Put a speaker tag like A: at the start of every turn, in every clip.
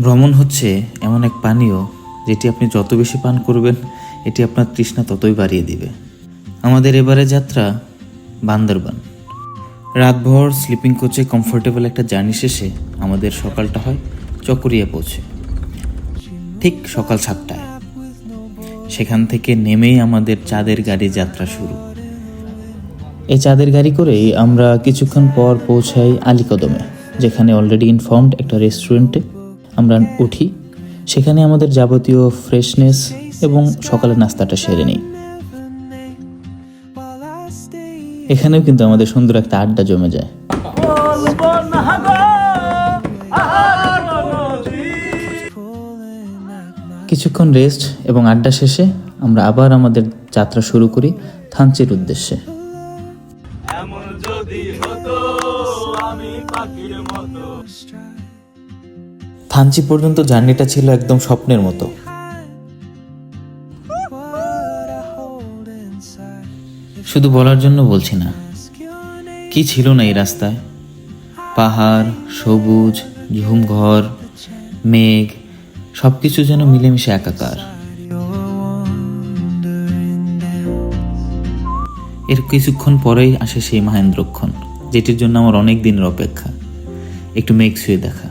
A: ভ্রমণ হচ্ছে এমন এক পানীয় যেটি আপনি যত বেশি পান করবেন, এটি আপনার তৃষ্ণা ততই বাড়িয়ে দিবে। আমাদের এবারে যাত্রা বান্দরবান। রাতভর স্লিপিং কোচে কমফোর্টেবল একটা জার্নি শেষে আমাদের সকালটা হয় চকরিয়া পৌঁছে। ঠিক সকাল সাতটায়। সেখান থেকে নেমেই আমাদের চাঁদের গাড়ি যাত্রা শুরু। এই চাঁদের গাড়ি করেই আমরা কিছুক্ষণ পর পৌঁছাই আলীকদমে, যেখানে অলরেডি ইনফর্মড একটা রেস্টুরেন্টে আমরা উঠি। সেখানে আমাদের যাবতীয় ফ্রেশনেস এবং সকালের নাস্তাটা সেরে নিই। এখানেও কিন্তু আমাদের সুন্দর একটা আড্ডা জমে যায়। কিছুক্ষণ রেস্ট এবং আড্ডা শেষে আমরা আবার আমাদের যাত্রা শুরু করি থানচির উদ্দেশ্যে। থানচি পর্যন্ত জার্নিটা ছিল একদম স্বপ্নের মতো। শুধু বলার জন্য বলছি না, কি ছিল না এই রাস্তায়? পাহাড়, সবুজ ঝুমঘর মেঘ সব কিছু যেন মিলেমিশে একাকার। এর কিছুক্ষণ পরেই আসে সেই মহেন্দ্রক্ষণ, যেটির জন্য আমার অনেক দিনের অপেক্ষা। একটু মেঘ ছুঁয়ে দেখা।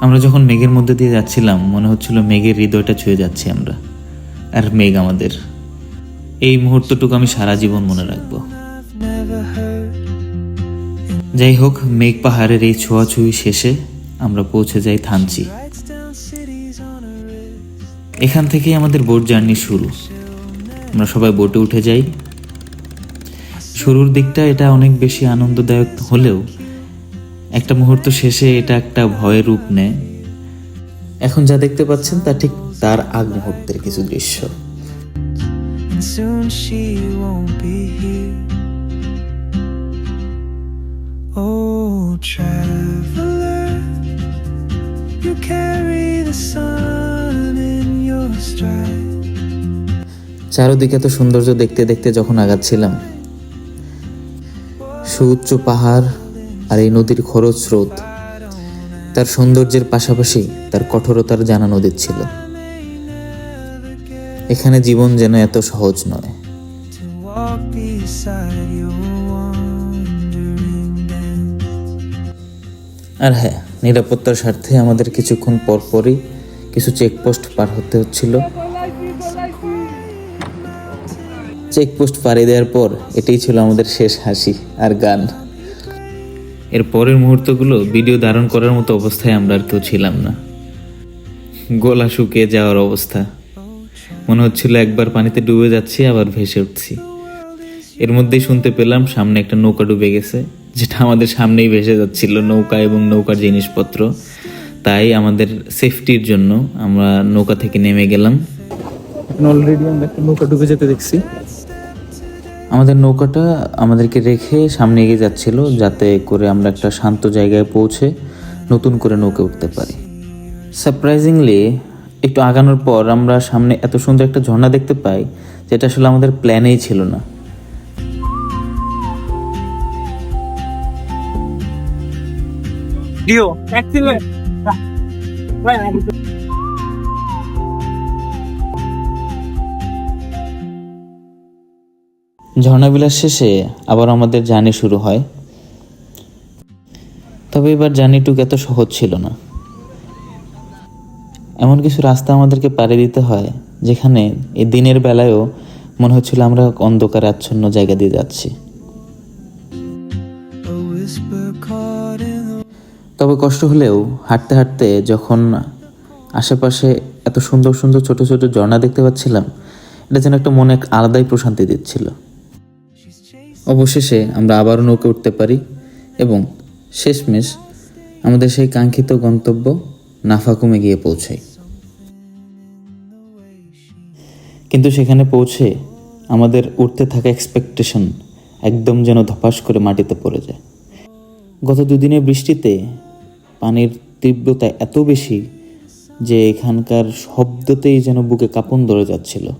A: আমরা যখন মেঘের মধ্যে দিয়ে যাচ্ছিলাম, মনে হচ্ছিল মেঘের হৃদয়টা ছুঁয়ে যাচ্ছি আমরা। আর মেঘ আমাদের। এই মুহূর্তটুকু আমি সারা জীবন মনে রাখব। যাই হোক, মেঘ পাহাড়ের এই ছোঁয়াছুঁই শেষে আমরা পৌঁছে যাই থানচি। এখান থেকেই আমাদের বোট জার্নি শুরু। আমরা সবাই বোটে উঠে যাই। শুরুর দিকটা এটা অনেক বেশি আনন্দদায়ক হলেও একটা মুহূর্ত শেষে এটা একটা ভয়ের রূপ নেয় এখন যা দেখতে পাচ্ছেন তা ঠিক তার আগ মুহূর্তের কিছু দৃশ্য.
B: Oh.
A: চারদিকে এত সৌন্দর্য দেখতে দেখতে যখন আগাচ্ছিলাম সুউচ্চ পাহাড় আর এই নদীর খরচ স্রোত, তার সৌন্দর্যের পাশাপাশি তার কঠোরতার জানা জানানো দিচ্ছিল। এখানে জীবন যেন এত সহজ নয়. আর হ্যাঁ নিরাপত্তার স্বার্থে আমাদের কিছুক্ষণ পর পরই কিছু চেকপোস্ট পার হতে হচ্ছিল। চেকপোস্ট পাড়ি দেওয়ার পর এটাই ছিল আমাদের শেষ হাসি আর গান। এর পরের মুহূর্তগুলো ভিডিও ধারণ করার মতো অবস্থায় আমরা আর কেউ ছিলাম না। গলা শুকিয়ে যাওয়ার অবস্থা। মনে হচ্ছিল একবার পানিতে ডুবে যাচ্ছি, আবার ভেসে উঠছি। এর মধ্যেই শুনতে পেলাম সামনে একটা নৌকা ডুবে গেছে, যেটা আমাদের সামনেই ভেসে যাচ্ছিল, নৌকা এবং নৌকার জিনিসপত্র। তাই আমাদের সেফটির জন্য আমরা নৌকা থেকে নেমে গেলাম। অলরেডি আমরা একটা নৌকা ডুবে যেতে দেখছি। আমাদের নৌকাটা আমাদেরকে রেখে সামনে এগিয়ে যাচ্ছিল যাতে করে আমরা একটা শান্ত জায়গায় পৌঁছে নতুন করে নৌকে উঠতে পারি। সারপ্রাইজিংলি একটু আগানোর পর আমরা সামনে এত সুন্দর একটা ঝর্ণা দেখতে পাই যেটা আসলে আমাদের প্ল্যানেই ছিল না।
C: Dio,
A: ঝর্ণাবিলাস শেষে আবার আমাদের জার্নি শুরু হয়। তবে এবার জার্নিটুক এত সহজ ছিল না। এমন কিছু রাস্তা আমাদেরকে পাড়ি দিতে হয়, যেখানে এই দিনের বেলায়ও মনে হচ্ছিল আমরা অন্ধকার আচ্ছন্ন জায়গা দিয়ে যাচ্ছি। তবে কষ্ট হলেও হাঁটতে হাঁটতে যখন আশেপাশে এত সুন্দর সুন্দর ছোট ছোট ঝর্ণা দেখতে পাচ্ছিলাম, এটা যেন একটা মনে এক আলাদাই প্রশান্তি দিচ্ছিল। অবশেষে আমরা আবারও নৌকে উঠতে পারি এবং শেষমেশ আমাদের সেই কাঙ্ক্ষিত গন্তব্য নাফাকুমে গিয়ে পৌঁছাই। কিন্তু সেখানে পৌঁছে আমাদের উঠতে থাকা এক্সপেকটেশন একদম যেন ধপাস করে মাটিতে পড়ে যায়। গত দুদিনের বৃষ্টিতে পানির তীব্রতা এত বেশি যে এখানকার শব্দতেই যেন বুকে কাঁপন ধরে যাচ্ছিল।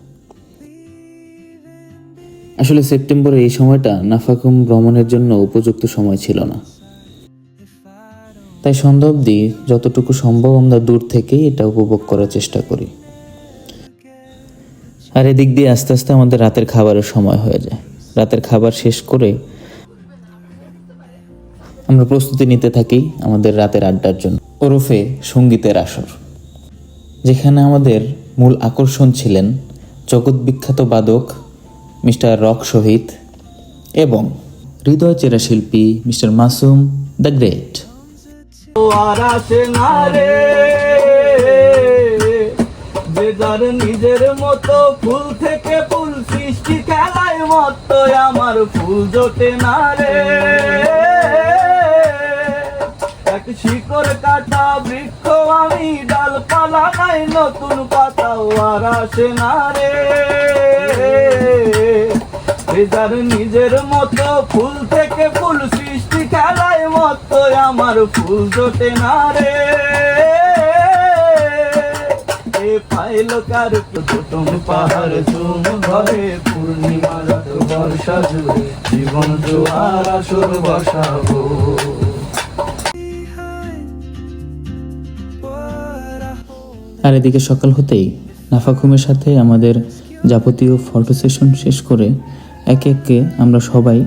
A: আসলে সেপ্টেম্বরে এই সময়টা নাফাকুম ভ্রমণের জন্য উপযুক্ত সময় ছিল না। তাই সন্ধ্যা অবধি যতটুকু সম্ভব আমরা দূর থেকেই এটা উপভোগ করার চেষ্টা করি। আর এদিক দিয়ে আস্তে আস্তে আমাদের রাতের খাবারের সময় হয়ে যায়। রাতের খাবার শেষ করে আমরা প্রস্তুতি নিতে থাকি আমাদের রাতের আড্ডার জন্য। ওরফে সঙ্গীতের আসর, যেখানে আমাদের মূল আকর্ষণ ছিলেন জগৎ বিখ্যাত বাদক মিস্টার রক শহীদ এবং হৃদয় চেরা শিল্পী মিস্টার মাসুম দ্য গ্রেট।
D: যে যার নিজের মতো ফুল থেকে ফুল সৃষ্টি খেলায় মতো আমার ফুল জোটে না রে। এক শিকড় কাটা বৃক্ষ আমি ডালপালা নাই, নতুন পাতাও আর আসে না রে। যার নিজের মতো, ফুল থেকে ফুল সৃষ্টি খেলায় আমার ফুল জোটে না রে।
A: আর এদিকে সকাল হতেই নাফাখুমের সাথে আমাদের যাবতীয় ফটো সেশন শেষ করে একে একে আমরা সবাই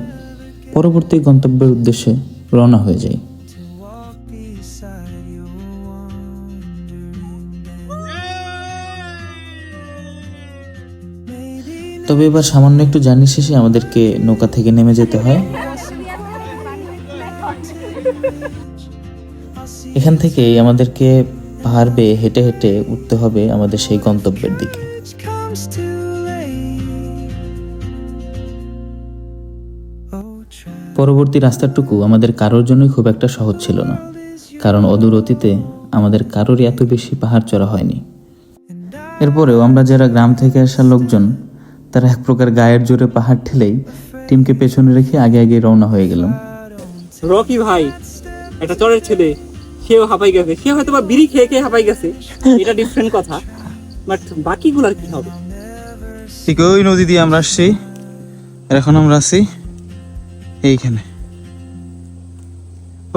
A: পরবর্তী গন্তব্যের উদ্দেশ্যে রওনা হয়ে যাই। তবে এবার সামান্য একটু জার্নি শেষে আমাদেরকে নৌকা থেকে নেমে যেতে হয়। এখান থেকেই আমাদেরকে পাহাড় বেয়ে হেঁটে হেঁটে উঠতে হবে আমাদের সেই গন্তব্যের দিকে। পরবর্তী রাস্তাটুকু আমাদের কারোর জন্যই খুব একটা সহজ ছিল না। কারণ অদূর অতীতে আমাদের কারোরই এত বেশি পাহাড় চড়া হয়নি। এরপরেও আমরা যারা গ্রাম থেকে আসা লোকজন তারা এক প্রকার গায়ের জোরে পাহাড় ঠেলেই টিমকে পেছনে রেখে আগে আগে রওনা হয়ে গেলাম।
C: রকি ভাই একটা চরের ছেলে সেও হাঁপাই গেছে। সে হয়তো বা বিড়ি খেয়ে খেয়ে হাঁপাই গেছে। এটা ডিফারেন্ট কথা। বাট বাকিগুলার কি হবে?
E: ঠিক ওই নদী দিয়ে আমরা আসছি। এখন আমরা আছি এইখানে।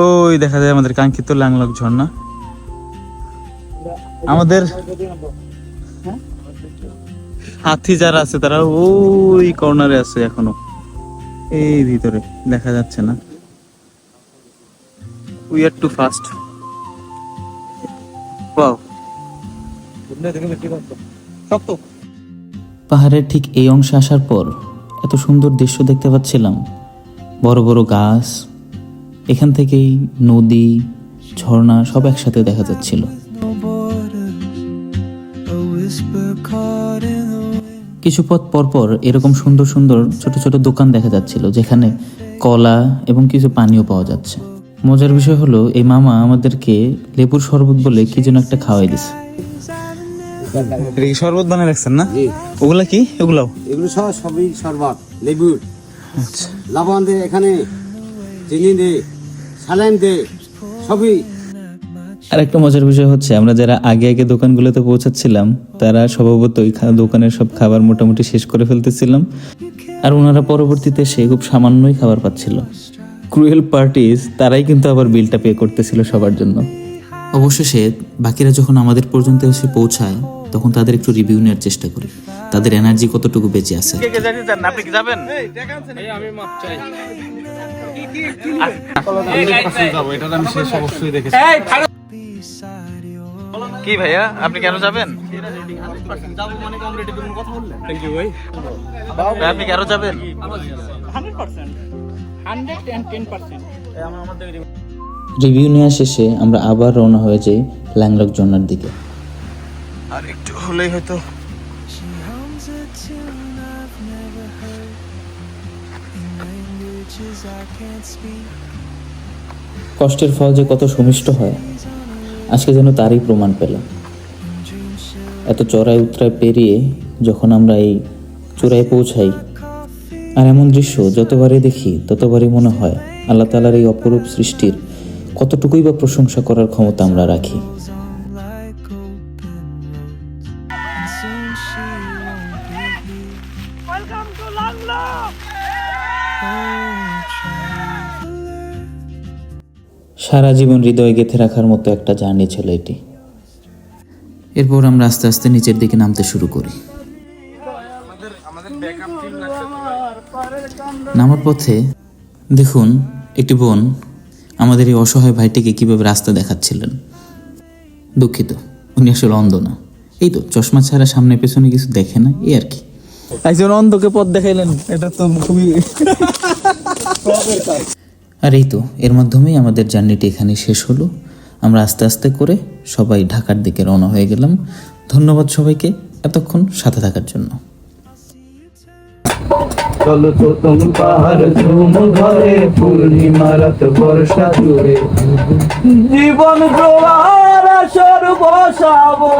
E: ওই দেখা যায় আমাদের কাঙ্ক্ষিত লাংলক ঝর্ণা। আমাদের হাতি যারা আছে তারা ওই কর্নারে আছে এখনও। এই ভিতরে দেখা যাচ্ছে না। উই আর টু ফাস্ট
A: পাহাড়ের ঠিক এই অংশে আসার পর এত সুন্দর দৃশ্য দেখতে পাচ্ছিলাম। বড় বড় গাছ এখান থেকেই নদী ঝর্ণা সব একসাথে দেখা যাচ্ছিল. কিছু পথ পরপর এরকম সুন্দর সুন্দর ছোট ছোট দোকান দেখা যাচ্ছিল যেখানে কলা এবং কিছু পানীয় পাওয়া যাচ্ছে। মজার বিষয় হলো এই মামা আমাদেরকে লেবুর শরবত বলে কি যেন একটা খাওয়াই দিছে।
E: শরবত বানিয়ে রাখছেন না? ওগুলা কি? ওগুলাও
F: এগুলো সব সবই শরবত লেবুর। লবণ দে এখানে চিনি দে সবই
A: আর একটা মজার বিষয় হচ্ছে আমরা যারা আগে আগে দোকানগুলোতে পৌঁছাচ্ছিলাম তারা স্বভাবতই খা- দোকানের সব খাবার মোটামুটি শেষ করে ফেলতেছিলাম। আর ওনারা পরবর্তীতে সে খুব সামান্যই খাবার পাচ্ছিল। ক্রুয়েল পার্টিস তারাই কিন্তু আবার বিলটা পে করতেছিল সবার জন্য। অবশেষে বাকিরা যখন আমাদের পর্যন্ত এসে পৌঁছায় তখন তাদের একটু রিভিউ নেওয়ার চেষ্টা করি। তাদের এনার্জি কতটুকু বেঁচে আছে?
E: আপনি কি যাবেন? ভাইয়া আপনি কেন যাবেন? আপনি কেন যাবেন?
A: রিভিউ নেওয়া শেষে আমরা আবার রওনা হয়ে যাই ল্যাংলক জন্নার দিকে।
E: আর একটু হলেই হয়তো.
A: কষ্টের ফল যে কত সুমিষ্ট হয় আজকে যেন তারই প্রমাণ পেলাম। এত চড়াই উতরাই পেরিয়ে যখন আমরা এই চূড়ায় পৌঁছাই আর এমন দৃশ্য যতবারই দেখি ততবারই মনে হয় আল্লাহ তালার এই অপরূপ সৃষ্টির কতটুকুই বা প্রশংসা করার ক্ষমতা আমরা রাখি।
B: Oh, traveler.
A: সারা জীবন হৃদয়ে গেঁথে রাখার মতো একটা জার্নি ছিল এটি। এরপর আমরা আস্তে আস্তে নিচের দিকে নামতে শুরু করি। নামার পথে দেখুন একটি বোন আমাদের এই অসহায় ভাইটিকে কীভাবে রাস্তা দেখাচ্ছিলেন। দুঃখিত উনি আসলে অন্ধ না। এই তো চশমা ছাড়া সামনে পেছনে কিছু দেখে না এই আর কি।
E: একজন অন্ধকে পথ দেখাইলেন এটা তো খুবই
A: আর এই তো এর মাধ্যমেই আমাদের জার্নিটি এখানে শেষ হলো। আমরা আস্তে আস্তে করে সবাই ঢাকার দিকে রওনা হয়ে গেলাম। ধন্যবাদ সবাইকে এতক্ষণ সাথে থাকার জন্য।
D: চলো তো তুমি পাহাড় ঝুম ঘরে পূর্ণিমা রাত বর্ষা জুড়ে। জীবন জোয়ার আসর বসাবো।